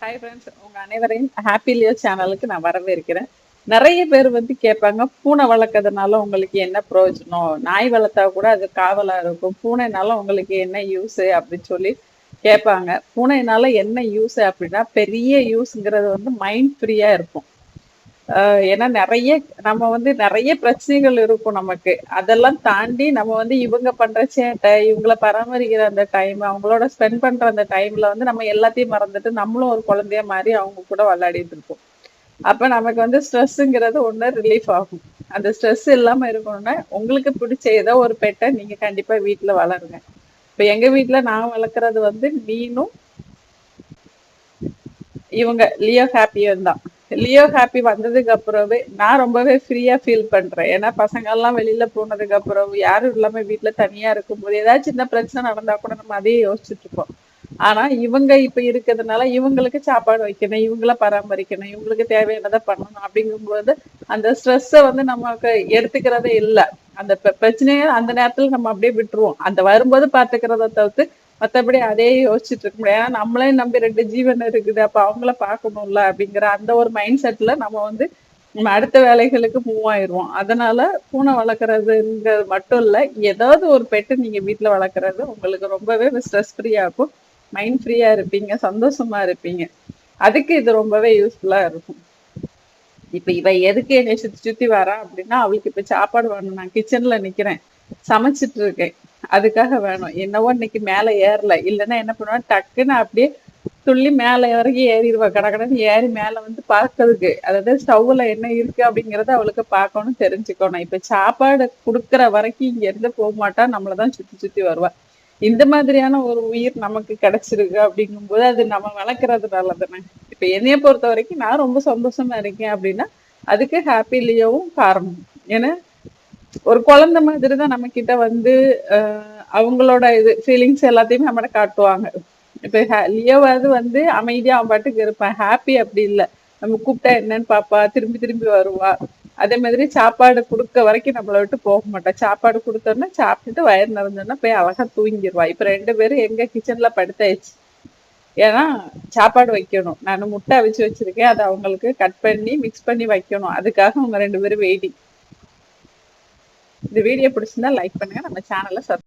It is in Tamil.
ஹாய் ஃப்ரெண்ட்ஸ் உங்கள் அனைவரையும் ஹாப்பி லியோ சேனலுக்கு நான் வரவேற்கிறேன். நிறைய பேர் வந்து கேட்பாங்க பூனை வளர்க்கறதுனால உங்களுக்கு என்ன பிரயோஜனம்? நாய் வளர்த்தா கூட அது காவலாக இருக்கும். பூனைனால உங்களுக்கு என்ன யூஸு அப்படின்னு சொல்லி கேட்பாங்க. பூனைனால என்ன யூஸ் அப்படின்னா பெரிய யூஸ்ங்கிறது வந்து மைண்ட் ஃப்ரீயாக இருக்கும். ஏன்னா நிறைய நம்ம வந்து நிறைய பிரச்சனைகள் இருக்கும் நமக்கு. அதெல்லாம் தாண்டி நம்ம வந்து இவங்க பண்ற சேட்டை இவங்கள பராமரிக்கிற அந்த டைம் அவங்களோட ஸ்பெண்ட் பண்ற அந்த டைம்ல வந்து நம்ம எல்லாத்தையும் மறந்துட்டு நம்மளும் ஒரு குழந்தைய மாதிரி அவங்க கூட விளையாடிட்டு இருப்போம். அப்ப நமக்கு வந்து ஸ்ட்ரெஸ்ஸுங்கிறது ஒண்ணு ரிலீஃப் ஆகும். அந்த ஸ்ட்ரெஸ் இல்லாம இருக்கணும்னா உங்களுக்கு பிடிச்ச ஏதோ ஒரு பெட்டை நீங்க கண்டிப்பா வீட்டுல வளருங்க. இப்ப எங்க வீட்டுல நான் வளர்க்குறது வந்து மீனும் இவங்க லியோ ஹாப்பியும் தான். லியோ ஹாப்பி வந்ததுக்கு அப்புறமே நான் ரொம்பவே ஃப்ரீயா ஃபீல் பண்றேன். ஏன்னா பசங்க எல்லாம் வெளியில போனதுக்கு அப்புறம் யாரும் இல்லாம வீட்டுல தனியா இருக்கும்போது ஏதாவது சின்ன பிரச்சனை நடந்தா கூட நம்ம அதையே யோசிச்சுட்டு இருப்போம். ஆனா இவங்க இப்ப இருக்கிறதுனால இவங்களுக்கு சாப்பாடு வைக்கணும் இவங்கள பராமரிக்கணும் இவங்களுக்கு தேவையானதை பண்ணணும் அப்படிங்கும்போது அந்த ஸ்ட்ரெஸ்ஸை வந்து நமக்கு எடுத்துக்கிறதே இல்லை. அந்த பிரச்சனையை அந்த நேரத்துல நம்ம அப்படியே விட்டுருவோம். அந்த வரும்போது பாத்துக்கிறத தவிர்த்து மத்தபடி அதே யோசிச்சுட்டு இருக்க முடியாது. ஏன்னா நம்மளே நம்பி ரெண்டு ஜீவன் இருக்குது. அப்ப அவங்கள பாக்கணும்ல அப்படிங்கிற அந்த ஒரு மைண்ட் செட்ல நம்ம வந்து நம்ம அடுத்த வேலைகளுக்கு மூவ் ஆயிடுவோம் அதனால பூனை வளர்க்குறதுங்கிறது மட்டும் இல்ல ஏதாவது ஒரு பெட்டு நீங்க வீட்டுல வளர்க்குறது உங்களுக்கு ரொம்பவே ஸ்ட்ரெஸ் ஃப்ரீயா இருக்கும். மைண்ட் ஃப்ரீயா இருப்பீங்க சந்தோஷமா இருப்பீங்க. அதுக்கு இது ரொம்பவே யூஸ்ஃபுல்லா இருக்கும். இப்ப இவ எதுக்கு என்னை சுத்தி சுத்தி வரா அப்படின்னா அவளுக்கு இப்ப சாப்பாடு வேணும். நான் கிச்சன்ல நிக்கிறேன். சமைச்சிட்டு இருக்கேன். அதுக்காக வேணும். என்னவோ இன்னைக்கு மேல ஏறல. இல்லைன்னா என்ன பண்ணுவேன்? டக்குன்னு அப்படியே துள்ளி மேல வரைக்கும் ஏறிடுவா கடகடன்னு ஏறி மேல வந்து பார்க்கறதுக்கு. அதாவது ஸ்டவ்ல என்ன இருக்கு அப்படிங்கறத அவளுக்கு பார்க்கணும் தெரிஞ்சுக்கணும். இப்ப சாப்பாடு குடுக்கற வரைக்கும் இங்க இருந்து போக மாட்டா. நம்மளதான் சுத்தி சுத்தி வருவா. இந்த மாதிரியான ஒரு உயிர் நமக்கு கிடைச்சிருக்கு அப்படிங்கும்போது அது நம்ம வளர்க்கறது நல்லதுன்னு இப்ப என்னைய பொறுத்த வரைக்கும் நான் ரொம்ப சந்தோஷமா இருக்கேன் அப்படின்னா அதுக்கு ஹாப்பி லியோவும் காரணம். ஏன்னா ஒரு குழந்தை மாதிரி தான் நம்ம கிட்ட வந்து அவங்களோட இது ஃபீலிங்ஸ் எல்லாத்தையுமே நம்மகிட்ட காட்டுவாங்க. இப்ப ஹே- லியோவாவது வந்து அமைதியா அவன் பாட்டுக்கு இருப்பான். ஹாப்பி அப்படி இல்லை. நம்ம கூப்பிட்டா என்னன்னு பாப்பா திரும்பி திரும்பி வருவா. அதே மாதிரி சாப்பாடு கொடுக்க வரைக்கும் நம்மளை விட்டு போக மாட்டா. சாப்பாடு கொடுத்தோன்னா சாப்பிட்டுட்டு வயிறு நிறைஞ்சோன்னா போய் அழகா தூங்கிடுவா இப்ப ரெண்டு பேரும் எங்க கிச்சன்ல படுத்தாயிடுச்சு ஏன்னா சாப்பாடு வைக்கணும். நான் முட்டை அவிச்சு வச்சிருக்கேன். அதை அவங்களுக்கு கட் பண்ணி மிக்ஸ் பண்ணி வைக்கணும். அதுக்காக அவங்க ரெண்டு பேரும் வெயிட்டிங் இந்த வீடியோ பிடிச்சிருந்தா லைக் பண்ணுங்க. நம்ம சேனலை சப்